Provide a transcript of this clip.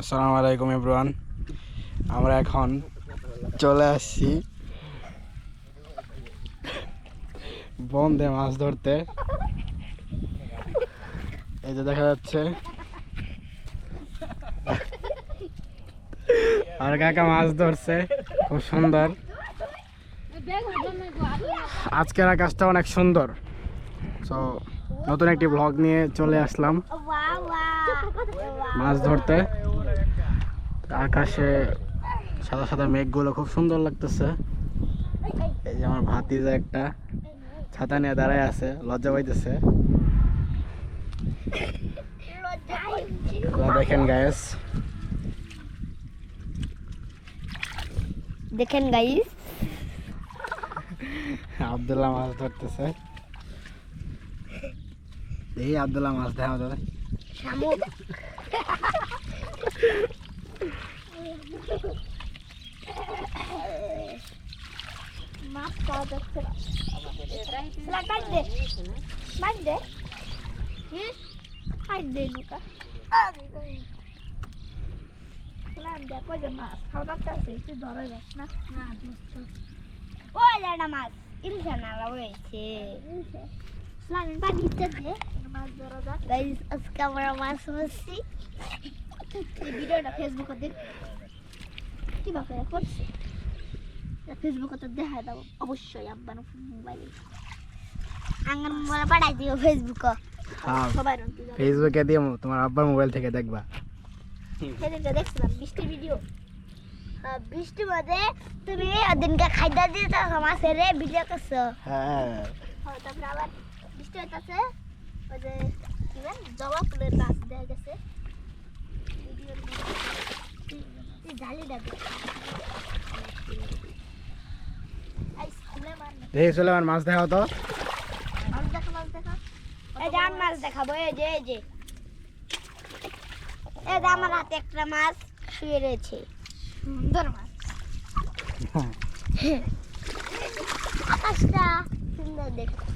আসসালামু আলাইকুম এভরিওয়ান আমরা এখন চলে আসছি বন্ধে মাছ ধরতে। এই যে দেখা যাচ্ছে। আর কাকা মাছ ধরছে খুব সুন্দর। আজকের আকাশটা অনেক সুন্দর। তো নতুন একটি ব্লগ নিয়ে চলে আসলাম। মাছ ধরতে। আকাশে সাদা সাদা মেঘগুলো খুব সুন্দর লাগতেছে। এই যে আমার ভাতিজা একটা ছাতা নিয়ে দাঁড়ায় আছে লজ্জা পাইতেছে। দেখেন গায়েস দেখেন গাইস আবদুল্লাহ মাছ ধরতেছে। এই আবদুল্লাহ মাছ দেখা যাবে মাছ পাওয়া যাচ্ছে না। কাট দে। হুম কাট দে লুকা দেখো যে মাছ? খাওয়া যাচ্ছে একটু ধরে যাস না না? ওই একটা মাছ ইলশা নালা হয়েছে। স্লামিন পানি মাছ ধরা যাক গাইস আজকে আমরা মাছ ধরছি। ভিডিওটা ফেসবুকে দিন কীভাবে করছি? ফেসবুকে তো দেখা দাও অবশ্যই আব্বার মোবাইলে আঙ্গার মোবাইলে পাঠাই দিও ফেসবুকে হ্যাঁ সবাই ফেসবুকে দিয়ে তোমার আব্বার মোবাইল থেকে দেখবা। সেদিনকে দেখছিলাম বৃষ্টির ভিডিও বৃষ্টির মধ্যে তুমি ওদিনকে খাইদা দিতে মাছের ভিডিও করছ। হ্যাঁ। তারপরে আবার বৃষ্টি হইতাছে ওই যে কি জবা ফুলের গাছ দেখা গেছে। ভিডিওর দেখি চলে আমার মাছ দেখা তো মাছ দেখা, মাছ দেখা। এই যে আমি মাছ দেখাবো এই যে এই যে। এই যে আমার হাতে একটা মাছ শুয়ে রয়েছে। সুন্দর মাছ। আকাশটা সুন্দর দেখতে।